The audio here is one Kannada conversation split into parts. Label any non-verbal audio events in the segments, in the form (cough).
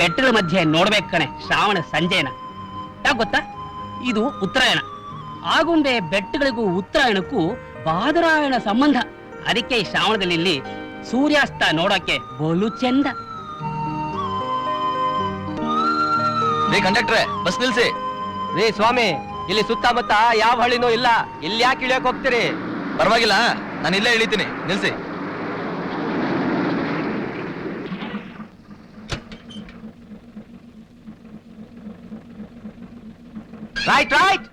ಬೆಟ್ಟದ ಮಧ್ಯೆ ನೋಡ್ಬೇಕು ಕಣೆ, ಶ್ರಾವಣ ಸಂಜೆನ. ಯಾಕೆ ಗೊತ್ತಾ? ಇದು ಉತ್ತರಾಯಣ. ಆಗುಂಬೆ ಬೆಟ್ಟಗಳಿಗೂ ಉತ್ತರಾಯಣಕ್ಕೂ ಬಾದರಾಯಣ ಸಂಬಂಧ. ಅದಕ್ಕೆ ಈ ಶ್ರಾವಣದಲ್ಲಿ ಇಲ್ಲಿ ಸೂರ್ಯಾಸ್ತ ನೋಡಕ್ಕೆ ಬಲು ಚೆಂದ. ರೇ ಕಂಡಕ್ಟ್ರೆ, ಬಸ್ ನಿಲ್ಸಿ. ರೇ ಸ್ವಾಮಿ, ಇಲ್ಲಿ ಸುತ್ತಮುತ್ತ ಯಾವ ಹಳ್ಳಿನೂ ಇಲ್ಲ. ಇಲ್ಲಿ ಯಾಕೆ ಇಳಿಯಕ್ ಹೋಗ್ತೀರಿ? ಪರವಾಗಿಲ್ಲ, ನಾನು ಇಲ್ಲೇ ಇಳಿತೀನಿ. ನಿಲ್ಸಿ. ರೈಟ್ ರೈಟ್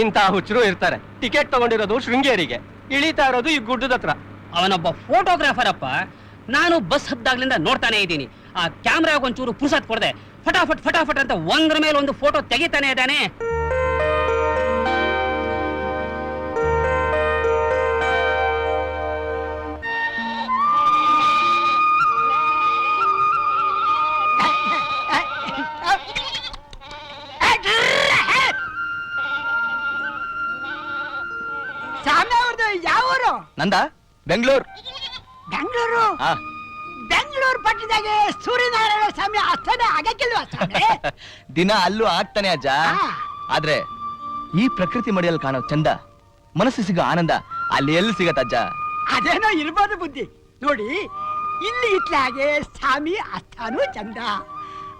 ಇಂತ ಹುಚ್ಚರು ಇರ್ತಾರೆ. ಟಿಕೆಟ್ ತಗೊಂಡಿರೋದು ಶೃಂಗೇರಿಗೆ. ಇಳಿತಾ ಇರೋದು ಈ ಗುಡ್ಡದ ಹತ್ರ. ಅವನೊಬ್ಬ ಫೋಟೋಗ್ರಾಫರ್ ಅಪ್ಪ ನಾನು ಬಸ್ ಹದ್ದಾಗ್ಲಿಂದ ನೋಡ್ತಾನೆ ಇದ್ದೀನಿ. ಆ ಕ್ಯಾಮ್ರಾಗ ಒಂಚೂರು ಪುರ್ಸತ್ ಕೊಡದೆ. ಫಟಾಫಟ್ ಫಟಾಫಟ್ ಅಂತ ಒಂದ್ರ ಮೇಲೆ ಒಂದು ಫೋಟೋ ತೆಗಿತಾನೆ ಇದ್ದಾನೆ. ನಂದ? ಬೆಂಗಳೂರು. ಬೆಂಗಳೂರು? ಆ. ಬೆಂಗಳೂರು ಪಟ್ಟಣದಾಗೆ ಸೂರ್ಯನಾರಾಯಣ ಸ್ವಾಮಿ ಅಷ್ಟನೇ ಆಗಕ್ಕಿಲ್ವಾ ಸ್ವಾಮಿ? (laughs) ದಿನ ಅಲ್ಲೂ ಆಗ್ತಾನೆ ಅಜ್ಜ. ಆದ್ರೆ ಈ ಪ್ರಕೃತಿ ಮಡಿಯಲ್ಲಿ ಕಾಣೋ ಚಂದ ಮನಸ್ಸು ಸಿಗೋ ಆನಂದ ಅಲ್ಲಿ ಎಲ್ಲಿ ಸಿಗತ್ತಜ್ಜ ಅದೇನೋ ಇರ್ಬೋದು ಬುದ್ಧಿ. ನೋಡಿ ಇಲ್ಲಿ ಇತ್ಲಾಗೆ ಸ್ವಾಮಿ ಅಸ್ತಾನು ಚಂದ.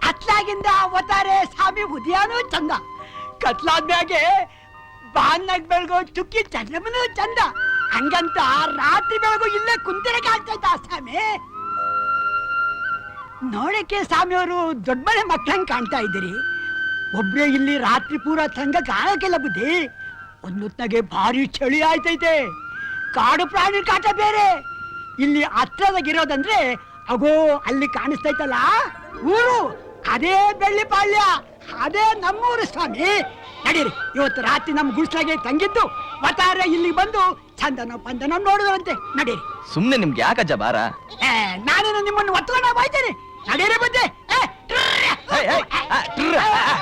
ಅತ್ಲಾಗಿಂದ ಒತ್ತಾರೆ ಸ್ವಾಮಿ ಉದಯಾನು ಚಂದ. ಕತ್ಲಾದ್ಮ್ಯಾಗೆ ಬಾನ್ನಾಗ ಬೆಳಗೋ ಚುಕ್ಕಿ ಚಂದ್ರಮನು ಚಂದ. ಹಂಗಂತ ರಾತ್ರಿ ಬೆಳಗು ಇಲ್ಲೇ ಕುಂತಿರಕ್ಕೆ ಆಗ್ತೈತ ಸ್ವಾಮಿ? ನೋಡಕ್ಕೆ ಸ್ವಾಮಿಯವರು ದೊಡ್ಡ ಮನೆ ಹಂಗೆ ಕಾಣ್ತಾ ಇದ್ದೀರಿ. ಒಬ್ರೇ ಇಲ್ಲಿ ರಾತ್ರಿ ಪೂರ ತಂಗ ಕಾಣಕ್ಕಿಲ್ಲ ಬುದ್ಧಿ. ಒಂದೊತ್ನಾಗೆ ಭಾರಿ ಚಳಿ ಆಯ್ತೈತೆ. ಕಾಡು ಪ್ರಾಣಿ ಕಾಟ ಬೇರೆ. ಇಲ್ಲಿ ಹತ್ರದಾಗಿರೋದಂದ್ರೆ ಅಗೋ, ಅಲ್ಲಿ ಕಾಣಿಸ್ತೈತಲ್ಲ, ಊರು. ಅದೇ ಬೆಳ್ಳಿ ಪಾಳ್ಯ. ಅದೇ ನಮ್ಮೂರು ಸ್ವಾಮಿ. ನಡೀರಿ, ಇವತ್ತು ರಾತ್ರಿ ನಮ್ಮ ಗುಡ್ಸಾಗೆ ತಂಗಿದ್ದು ಒಟ್ಟಾರೆ ಇಲ್ಲಿ ಬಂದು ಚಂದನ ಪಂದನ ನೋಡುವಂತೆ ನಡೀರಿ ಸುಮ್ನೆ ನಿಮ್ಗೆ ಯಾಕಜ್ಜ ಬಾರ ಏ, ನಾನೇನು ನಿಮ್ಮನ್ನು ಒತ್ತುಕೊಂಡ ಬಾಯ್ತೇನೆ ನಡೀರಿ ಬಂದೆ ಏ, ಏಯ್, ಏಯ್, ಆ, ಟ್ರ್ರ್, ಆ, ಆ.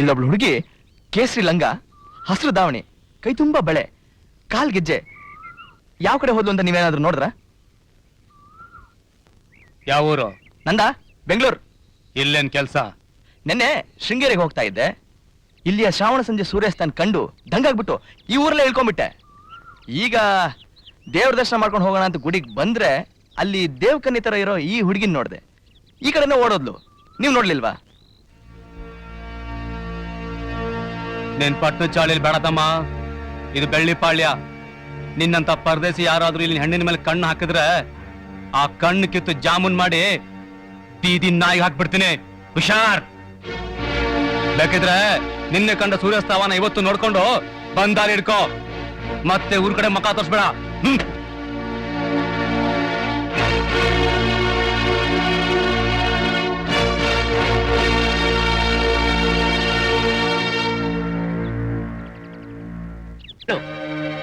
ಇಲ್ಲೊಬ್ಳು ಹುಡುಗಿ ಕೇಸರಿ ಲಂಗ ಹಸಿರು ದಾವಣಿ ಕೈ ತುಂಬಾ ಬಳೆ ಕಾಲ್ ಗೆಜ್ಜೆ. ಯಾವ ಕಡೆ ಹೋದ್ಲು ಅಂತ ನೀವೇನಾದ್ರು ನೋಡಿದ್ರ? ಯಾವ ಊರು? ನಂದ? ಬೆಂಗಳೂರು. ಇಲ್ಲೇನ್ ಕೆಲಸ? ನೆನ್ನೆ ಶೃಂಗೇರಿಗೆ ಹೋಗ್ತಾ ಇದ್ದೆ. ಇಲ್ಲಿಯ ಶ್ರಾವಣ ಸಂಜೆ ಸೂರ್ಯಾಸ್ತನ ಕಂಡು ದಂಗಾಗ್ಬಿಟ್ಟು ಈ ಊರಲ್ಲೇ ಇಳ್ಕೊಂಡ್ಬಿಟ್ಟೆ. ಈಗ ದೇವ್ರ ದರ್ಶನ ಮಾಡ್ಕೊಂಡು ಹೋಗೋಣ ಅಂತ ಗುಡಿಗೆ ಬಂದ್ರೆ ಅಲ್ಲಿ ದೇವ್ಕನ್ನಿ ತರ ಇರೋ ಈ ಹುಡುಗಿನ ನೋಡಿದೆ. ಈ ಕಡೆನೇ ಓಡೋದ್ಲು. ನೀವು ನೋಡ್ಲಿಲ್ವಾ? ನಿನ್ ಪಟ್ನ ಚಾಳಿಲಿ ಬೇಡತಮ್ಮ ಇದು ಬೆಳ್ಳಿ ಪಾಳ್ಯ. ನಿನ್ನಂತ ಪರದೇಸಿ ಯಾರಾದ್ರೂ ಇಲ್ಲಿ ಹೆಣ್ಣಿನ ಮೇಲೆ ಕಣ್ಣು ಹಾಕಿದ್ರೆ ಆ ಕಣ್ಣು ಕಿತ್ತು ಜಾಮೂನ್ ಮಾಡಿ ಬೀದಿ ನಾಯಿ ಹಾಕ್ಬಿಡ್ತೀನಿ. ಹುಷಾರ್. ಬೇಕಿದ್ರೆ ನಿನ್ನೆ ಕಂಡ ಸೂರ್ಯಾಸ್ತವನ ಇವತ್ತು ನೋಡ್ಕೊಂಡು ಬಂದಾರಿ ಹಿಡ್ಕೋ. ಮತ್ತೆ ಊರ್ ಕಡೆ ಮಕ ತೋರ್ಸ್ಬೇಡ. ಹ್ಮ್.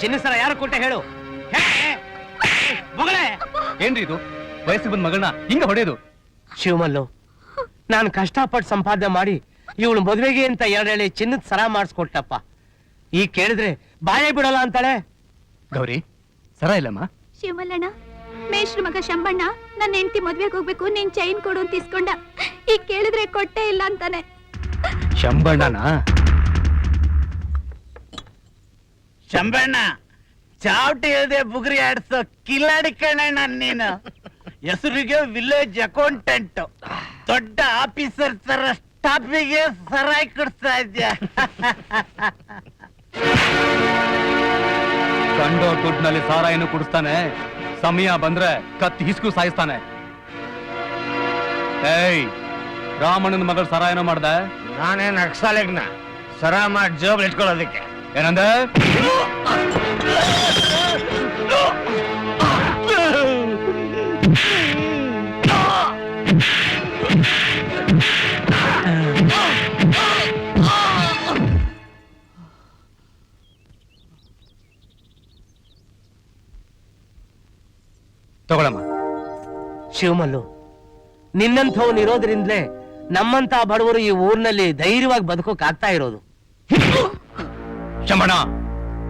ಚಿನ್ನ ಸರ ಯಾರು ಕೊಟ್ಟೆ ಹೇಳು? ಮಗಳೇ! ಏನ್ರಿ ಇದು? ವಯಸ್ಸಿಗೆ ಬಂದ ಮಗಳನ್ನ ಹಿಂಗ ಹೊಡೆಯೋದು? ಶಿವಮಲ್ಲು ನಾನು ಕಷ್ಟಪಟ್ಟು ಸಂಪಾದನೆ ಮಾಡಿ ಇವಳು ಮದುವೆಗೆ ಅಂತ ಎರಡೇಳಿ ಚಿನ್ನದ ಸರ ಮಾಡಿಸ್ಕೊಟ್ಟಪ್ಪ. ಈಗ ಕೇಳಿದ್ರೆ ಬಾಯೇ ಬಿಡಲ್ಲ ಅಂತಾಳೆ. ಗೌರಿ ಸರ ಇಲ್ಲಮ್ಮ? ಶಿವಮಲ್ಲಣ್ಣ ಮೇಷ್ರ ಮಗ ಶಂಬಣ್ಣ ನನ್ನ ಹೆಂಡತಿ ಮದ್ವೆಗೆ ಹೋಗ್ಬೇಕು ನೀನ್ ಚೈನ್ ಕೊಡು ಅಂತ ಇಸ್ಕೊಂಡ. ಈಗ ಕೇಳಿದ್ರೆ ಕೊಟ್ಟೆ ಇಲ್ಲ ಅಂತಾನೆ. ಶಂಬಣ್ಣನ? ಶಂಬಣ್ಣ ಚಾವಟಿ ಇಲ್ಲದೆ ಬುಗುರಿ ಆಡ್ಸೋ ಕಿಲಾಡಿ ಕಣಣ್ಣ ನೀನು. ಹೆಸರಿಗೆ ವಿಲೇಜ್ ಅಕೌಂಟೆಂಟ್ ದೊಡ್ಡ ಆಫೀಸರ್ ತರ ಸ್ಟಾಫಿಗೆ ಸರಾಯ್ ಕೊಡ್ತಾ ಇದ್ಯಾ? ಕಂಡೋ ದುಡ್ಡಿನಲ್ಲಿ ಸಾರಾಯನ್ನು ಕುಡಿಸ್ತಾನೆ. ಸಮಯ ಬಂದ್ರೆ ಕತ್ತಿ ಹಿಸ್ಕು ಸಾಯಿಸ್ತಾನೆ. ಏಯ್ ರಾಮಣ್ಣನ ಮಗಳು ಸರಾಯನ ಮಾಡ್ದೆ? ನಾನೇನ್ ಅಕ್ಸಾಲೆಗ್ನ ಸರ ಮಾಡಿ ಜೋಬ್ ಇಟ್ಕೊಳ್ಳೋದಕ್ಕೆ. ಏನಂದೆ? ತಗೊಳಮ್ಮ. ಶಿವಮಲ್ಲು ನಿನ್ನಂಥವನ್ ಇರೋದ್ರಿಂದಲೇ ನಮ್ಮಂತ ಬಡವರು ಈ ಊರಿನಲ್ಲಿ ಧೈರ್ಯವಾಗಿ ಬದುಕೋಕ್ ಆಗ್ತಾ ಇರೋದು. ಶಂಬಣ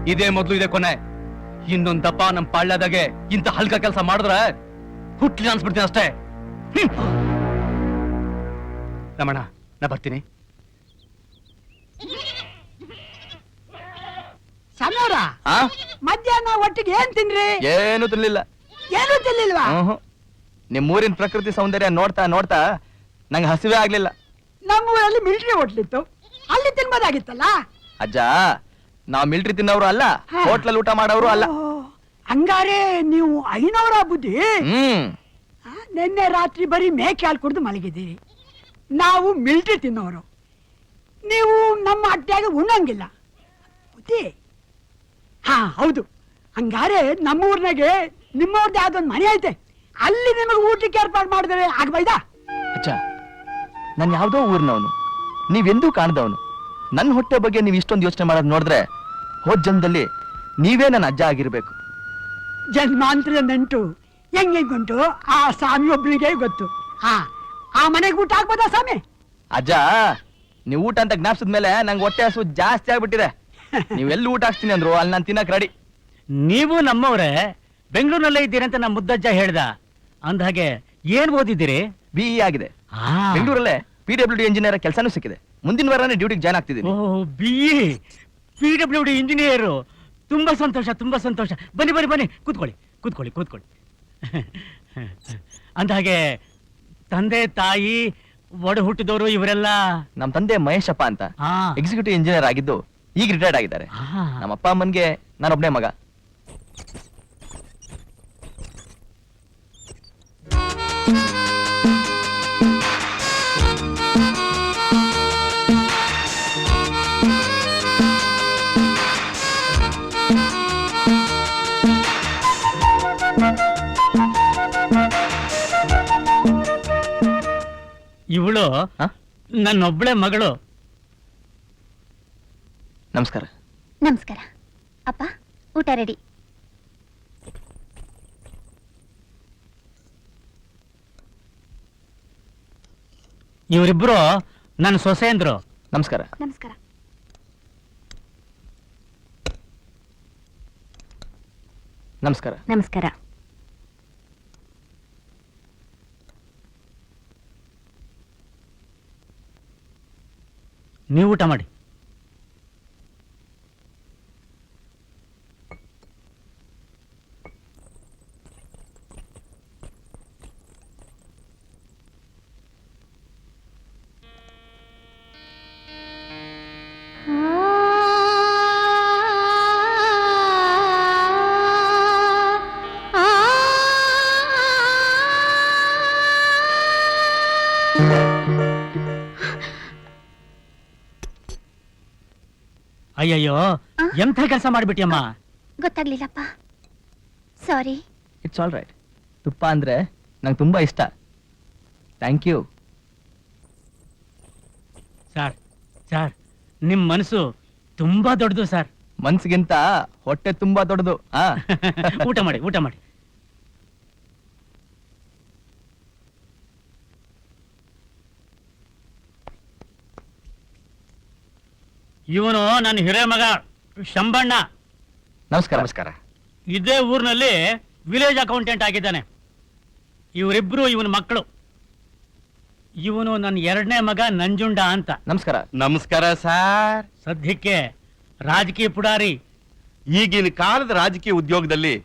ಇದೇ ಮೊದಲು ಇದೆ ಕೊನೆ. ಇನ್ನೊಂದಪ್ಪ ನಮ್ ಪಾಳ್ಯದಾಗೆ ಇಂತ ಹಲ್ಕ ಕೆಲಸ ಮಾಡಿದ್ರೆ ಹುಟ್ಲಿ ಅನ್ಸ್ಬಿಡ್ತೀನಿ ಅಷ್ಟೇ. ರಮಣ ನಾ ಬರ್ತೀನಿ. ಸಮೀರ ಆ? ಮಧ್ಯಾಹ್ನ ಒಟ್ಟಿಗೆ ಏನ್ ತಿನ್ರಿ ಏನು ತಿನ್ಲಿಲ್ಲ. ಏನು ತಿನ್ಲಿಲ್ವಾ? ನಿಮ್ಮೂರಿನ ಪ್ರಕೃತಿ ಸೌಂದರ್ಯ ನೋಡ್ತಾ ನೋಡ್ತಾ ನಂಗೆ ಹಸಿವೆ ಆಗ್ಲಿಲ್ಲ. ನಮ್ಮೂರಲ್ಲಿ ಮಿಲಿಟರಿ ಹೋಟ್ಲಿತ್ತು ಅಲ್ಲಿ ತಿನ್ಬೋದಾಗಿತ್ತಲ್ಲ? ಅಜ್ಜ ನಾವ್ ಮಿಲ್ಟ್ರಿ ತಿನ್ನವರು ಅಲ್ಲ. ಹೋಟ್ಲಲ್ಲಿ ಊಟ ಮಾಡೋರು ಅಲ್ಲ. ಹಂಗಾರೆ ನೀವು ಐನವರ ಬುದ್ಧಿ? ಹ್ಮ್. ಆ, ನಿನ್ನೆ ರಾತ್ರಿ ಬರೀ ಮೇಕೆ ಹಾಲು ಕುಡಿದು ಮಲಗಿದ್ದೀರಿ. ನಾವು ಮಿಲ್ಟ್ರಿ ತಿನ್ನೋರು. ನೀವು ನಮ್ಮ ಅಡ್ಡಾಗ ಉಣ್ಣಂಗಿಲ್ಲ. ಬುದ್ಧಿ? ಹಾ ಹೌದು. ಹಂಗಾರೆ ನಮ್ಮ ಊರ್ನಾಗೆ ನಿಮ್ಮವ್ರದ್ದು ಯಾವ್ದೊಂದು ಮನೆ ಐತೆ. ಅಲ್ಲಿ ನಿಮಗೆ ಊಟಕ್ಕೆ ಏರ್ಪಾಡು ಮಾಡಿದ್ರೆ ಆಗ್ಬೈದ? ಅಚ್ಚಾ ನಾನು ಯಾವ್ದೋ ಊರಿನವನು. ನೀವೆಂದೂ ಕಾಣ್ದವನು. ನನ್ನ ಹೊಟ್ಟೆ ಬಗ್ಗೆ ನೀವು ಇಷ್ಟೊಂದು ಯೋಚನೆ ಮಾಡೋದು ನೋಡಿದ್ರೆ ಹೋದ್ ಜನ್ಮದಲ್ಲಿ ನೀವೇ ನನ್ನ ಅಜ್ಜ ಆಗಿರ್ಬೇಕು. ಜನ್ಮಾಂತರ ಹೆಂಗೆ ಹೆಂಗೆಂಗುಂಟು ಆ ಸ್ವಾಮಿ ಒಬ್ಬನಿಗೆ ಗೊತ್ತು. ಹಾ ಆ ಮನೆಗೆ ಊಟ ಆಗ್ಬೋದಾ ಸ್ವಾಮಿ? ಅಜ್ಜ ನೀವು ಊಟ ಅಂತ ಜ್ಞಾಪಿಸಿದ ಮೇಲೆ ನಂಗೆ ಹೊಟ್ಟೆ ಹಸು ಜಾಸ್ತಿ ಆಗ್ಬಿಟ್ಟಿದೆ. ನೀವು ಎಲ್ಲಿ ಊಟ ಹಾಕ್ತೀನಿ ಅಂದ್ರು ಅಲ್ಲಿ ನಾನು ತಿನ್ನಕ್ ರೆಡಿ ನೀವು ನಮ್ಮವ್ರೆ ಬೆಂಗಳೂರಿನಲ್ಲೇ ಇದ್ದೀರಿ ಅಂತ ನಮ್ಮ ಮುದ್ದಜ್ಜ ಹೇಳ್ದ. ಅಂದ ಹಾಗೆ ಏನ್ ಓದಿದ್ದೀರಿ? ಇ ಆಗಿದೆ. ಬೆಂಗಳೂರಲ್ಲೇ ಪಿ ಡಬ್ಲ್ಯೂ ಡಿ ಇಂಜಿನಿಯರ್ ಕೆಲಸನೂ ಸಿಕ್ಕಿದೆ. ಮುಂದಿನ ವಾರನೇ ಡ್ಯೂಟಿಗೆ join ಆಗ್ತಿದ್ದೀನಿ. O B P W D engineer. ತುಂಬಾ ಸಂತೋಷ ತುಂಬಾ ಸಂತೋಷ. ಬನ್ನಿ ಬನ್ನಿ ಬನ್ನಿ. ಕೂತ್ಕೊಳ್ಳಿ ಕೂತ್ಕೊಳ್ಳಿ ಕೂತ್ಕೊಳ್ಳಿ. (laughs) ಅಂದ ಹಾಗೆ ತಂದೆ ತಾಯಿ ಒಡ ಹುಟ್ಟಿದವರು ಇವರೆಲ್ಲ ನಮ್ಮ ತಂದೆ ಮಹೇಶಪ್ಪ ಅಂತ. ಹಾ. ಎಕ್ಸಿಕ್ಯೂಟಿವ್ ಇಂಜಿನಿಯರ್ ಆಗಿದ್ದು ಈಗ ರಿಟೈರ್ಡ್ ಆಗಿದ್ದಾರೆ. ಹಾ. ನಮ್ಮ ಅಪ್ಪ ಅಮ್ಮನ್ಗೆ ನಾನೊಬ್ನೇ ಮಗ. (laughs) ಇವಳು ಒಬ್ಳೆ ನನ್ನೊಬ್ಳೆ ಮಗಳು. ನಮಸ್ಕಾರ. ನಮಸ್ಕಾರ. ಅಪ್ಪ ಊಟ ರೆಡಿ. ಇವರಿಬ್ರು ನನ್ನ ಸೊಸೆಂದ್ರು ನಮಸ್ಕಾರ. ನಮಸ್ಕಾರ. ನಮಸ್ಕಾರ. ನಮಸ್ಕಾರ. ನೀವು ಊಟ ಮಾಡಿ. ಅಯ್ಯಯ್ಯೋ ಎಂಥ ಕೆಲಸ ಮಾಡ್ಬಿಟ್ಟಿಯಮ್ಮ ಗೊತ್ತಾಗ್ಲಿಲ್ಲಪ್ಪ. ಸಾರಿ ಇಟ್ಸ್ ಆಲ್ ರೈಟ್ ತುಪ್ಪ ಅಂದ್ರೆ ನಂಗೆ ತುಂಬಾ ಇಷ್ಟ. ಥ್ಯಾಂಕ್ ಯು ಸರ್ ಸರ್ ನಿಮ್ ಮನಸ್ಸು ತುಂಬಾ ದೊಡ್ಡದು ಸರ್ ಮನ್ಸಿಗಿಂತ ಹೊಟ್ಟೆ ತುಂಬಾ ದೊಡ್ಡದು ಆ? (laughs) ಊಟ ಮಾಡಿ ಊಟ ಮಾಡಿ. ಇವನು ನನ್ನ ಹಿರೇ ಮಗ ಶಂಬಣ್ಣ. ನಮಸ್ಕಾರ ನಮಸ್ಕಾರ. ಇದೇ ಊರಿನಲ್ಲಿ ವಿಲೇಜ್ ಅಕೌಂಟೆಂಟ್ ಆಗಿದ್ದಾನೆ. ಇವರಿಬ್ರು ಇವನ ಮಕ್ಕಳು. ಇವನು ನನ್ನ ಎರಡನೇ ಮಗ ನಂಜುಂಡ ಅಂತ. ನಮಸ್ಕಾರ. ನಮಸ್ಕಾರ ಸರ್. ಸದ್ಯಕ್ಕೆ ರಾಜಕೀಯ ಪುಡಾರಿ. ಈಗಿನ ಕಾಲದ ರಾಜಕೀಯ ಉದ್ಯೋಗದಲ್ಲಿ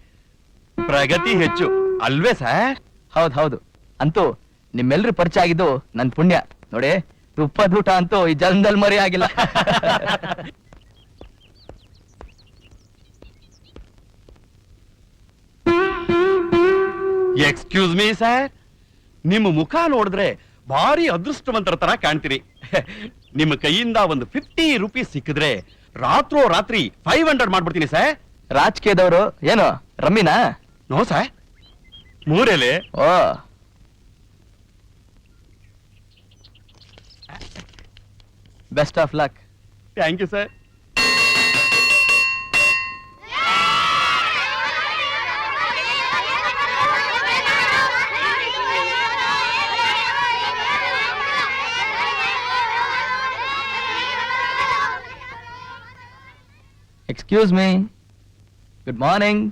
ಪ್ರಗತಿ ಹೆಚ್ಚು. ಅಲ್ವೇ ಸರ್? ಹೌದ್ ಹೌದು. ಅಂತೂ ನಿಮ್ಮೆಲ್ಲರೂ ಪರಿಚಯ ಆಗಿದ್ದು ನನ್ನ ಪುಣ್ಯ. ನೋಡಿ ತುಪ್ಪದೂಟ ಅಂತೂ ಈ ಜನ್ಮದಲ್ಲಿ ಮರಿ ಆಗಿಲ್ಲ. ಎಕ್ಸ್ಕ್ಯೂಸ್ ಮೀ ಸರ್ ನಿಮ್ಮ ಮುಖ ನೋಡಿದ್ರೆ ಭಾರಿ ಅದೃಷ್ಟವಂತರ ತರ ಕಾಣ್ತೀರಿ ನಿಮ್ಮ ಕೈಯಿಂದ ಒಂದು ಫಿಫ್ಟಿ ರುಪೀಸ್ ಸಿಕ್ಕಿದ್ರೆ ರಾತ್ರೋ ರಾತ್ರಿ ಫೈವ್ ಹಂಡ್ರೆಡ್ ಮಾಡ್ಬಿಡ್ತೀನಿ ಸರ್ ರಾಜಕೀಯದವರು ಏನು ರಮ್ಮಿನಾ? ನೋ ಸರ್ ಮೂರೆಲೆ. ಓ. Best of luck thank you sir excuse me good morning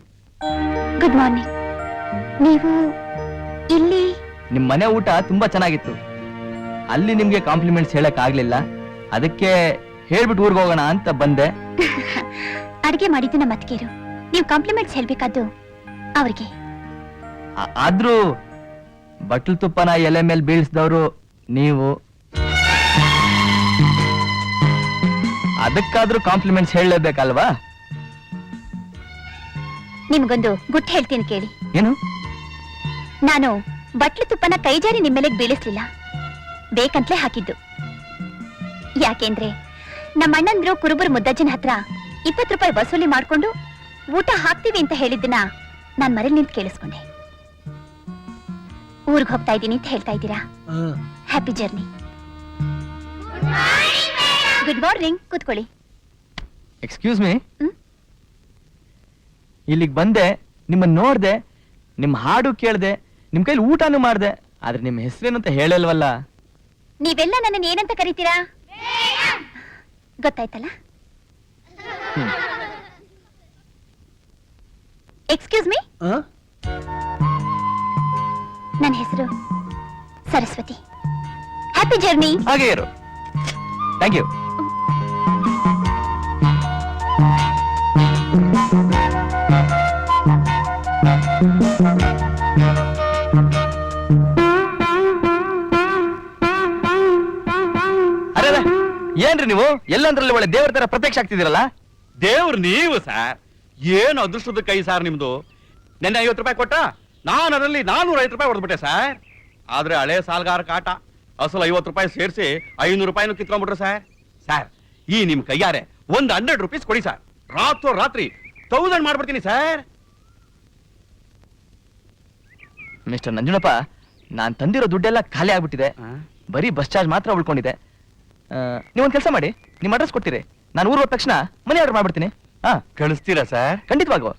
good morning ನೀವು ಇಲ್ಲಿ? ನಿಮ್ ಮನೆ ಊಟ ತುಂಬಾ ಚೆನ್ನಾಗಿತ್ತು. ಅಲ್ಲಿ ನಿಮ್ಗೆ ಕಾಂಪ್ಲಿಮೆಂಟ್ಸ್ ಹೇಳಕ್ ಆಗ್ಲಿಲ್ಲ. ಅದಕ್ಕೆ ಹೇಳ್ಬಿಟ್ಟು ಊರ್ಗ್ ಹೋಗೋಣ ಅಂತ ಬಂದೆ. (laughs) ಅಡಿಗೆ ಮಾಡಿದ್ದು ನಮ್ಮ ಅತ್ತಿಗೆರು ನೀವು ಕಾಂಪ್ಲಿಮೆಂಟ್ಸ್ ಹೇಳ್ಬೇಕಾದ್ದು ಅವ್ರಿಗೆ. ಆ- ಆದ್ರೂ ಬಟ್ಲು ತುಪ್ಪನ ಎಲೆ ಮೇಲೆ ಬೀಳ್ಸ್ದವ್ರು ನೀವು. ಅದಕ್ಕಾದ್ರೂ ಕಾಂಪ್ಲಿಮೆಂಟ್ಸ್ ಹೇಳಲೇಬೇಕಲ್ವಾ? ನಿಮ್ಗೊಂದು ಗುಟ್ಟು ಹೇಳ್ತೀನಿ ಕೇಳಿ. ಏನು? ನಾನು ಬಟ್ಲು ತುಪ್ಪನ ಕೈಜಾರಿ ನಿಮ್ಮೆಲೆಗ್ ಬೀಳಿಸ್ಲಿಲ್ಲ. ಬೇಕಂತಲೇ ಹಾಕಿದ್ದು. ಯಾಕೆಂದ್ರೆ ನಮ್ಮ ಅಣ್ಣಂದ್ರು ಕುರುಬರು ಮುದ್ದಜ್ಜನ ಹತ್ರ ಇಪ್ಪತ್ತು ರೂಪಾಯಿ ವಸೂಲಿ ಮಾಡ್ಕೊಂಡು ಊಟ ಹಾಕ್ತೀವಿ ಅಂತ ಹೇಳಿದ್ದನ್ನ ನಾನ್ ಮನೇಲಿ ನಿಂತು ಕೇಳಿಸ್ಕೊಂಡೆ. ಊರ್ಗ್ ಹೋಗ್ತಾ ಇದ್ದೀನಿ ಅಂತ ಹೇಳ್ತಾ ಇದ್ದೀರಾ? ಹ್ಯಾಪಿ ಜರ್ನಿ ಗುಡ್ ಮಾರ್ನಿಂಗ್ ಕೂತ್ಕೊಳ್ಳಿ. Excuse me hmm? ಇಲ್ಲಿಗೆ ಬಂದೆ ನಿಮ್ಮನ್ನ ನೋಡ್ದೆ ನಿಮ್ಮ ಹಾಡು ಕೇಳ್ದೆ ನಿಮ್ಮ ಕೈಲಿ ಊಟನೂ ಮಾಡ್ದೆ ಆದ್ರೆ ನಿಮ್ಮ ಹೆಸರೇನು ಅಂತ ಹೇಳಲ್ವಲ್ಲ? ನೀವೆಲ್ಲ ನನ್ನನ್ನು ಏನಂತ ಕರಿತೀರಾ? ಗೊತ್ತಾಯ್ತಲ್ಲ? ಎಕ್ಸ್ಕ್ಯೂಸ್ ಮೀ ನನ್ನ ಹೆಸರು ಸರಸ್ವತಿ. ಹ್ಯಾಪಿ ಜರ್ನಿ ಹಾಗೆ ಇರು. ಥ್ಯಾಂಕ್ ಯು ನೀವು? ಎಲ್ಲಂದ್ರಲ್ಲಿ ಒಳ್ಳೆ ದೇವರ ತರ ಪ್ರತ್ಯಕ್ಷ ಆಗ್ತಿದ್ದೀರಲ್ಲ? ದೇವ್ರು ನೀವು ಸರ್. ಏನು ಅದೃಷ್ಟದ ಕೈ ಸರ್ ನಿಮ್ದು? ನಿನ್ನೆ ಐವತ್ತು ರೂಪಾಯಿ ಕೊಟ್ಟ? ನಾನು ಅದರಲ್ಲಿ ನಾನೂರ ಐವತ್ತು ರೂಪಾಯಿ ಹೊಡೆದ್ಬಿಟ್ಟೆ ಸರ್. ಆದ್ರೆ ಹಳೆ ಸಾಲ್ಗಾರ ಕಾಟ. ಅಸಲು ಐವತ್ತು ರೂಪಾಯಿ ಸೇರಿಸಿ ಐನೂರು ರೂಪಾಯಿನೂ ಕಿತ್ಕೊಂಡ್ಬಿಟ್ರು ಸರ್. ಸರ್ ಈ ನಿಮ್ ಕೈಯಾರೆ ಒಂದು ಹಂಡ್ರೆಡ್ ರುಪೀಸ್ ಕೊಡಿ ಸರ್. ರಾತ್ರೋ ರಾತ್ರಿ ತೌಸಂಡ್ ಮಾಡ್ಬಿಡ್ತೀನಿ ಸರ್. ಮಿಸ್ಟರ್ ನಂಜುನಪ್ಪ ನಾನ್ ತಂದಿರೋ ದುಡ್ಡೆಲ್ಲ ಖಾಲಿ ಆಗ್ಬಿಟ್ಟಿದೆ. ಬರೀ ಬಸ್ ಚಾರ್ಜ್ ಮಾತ್ರ ಉಳ್ಕೊಂಡಿದೆ. ನೀವೊಂದ್ ಕೆಲಸ ಮಾಡಿ ನಿಮ್ಮ ಅಡ್ರೆಸ್ ಕೊಡ್ತೀರಿ. ನಾನು ಊರು ಹೋದ ತಕ್ಷಣ ಮನೆ ಆರ್ಡರ್ ಮಾಡ್ಬಿಡ್ತೀನಿ. ಹಾ ಕಳಿಸ್ತೀರಾ ಸರ್ ಖಂಡಿತವಾಗೂ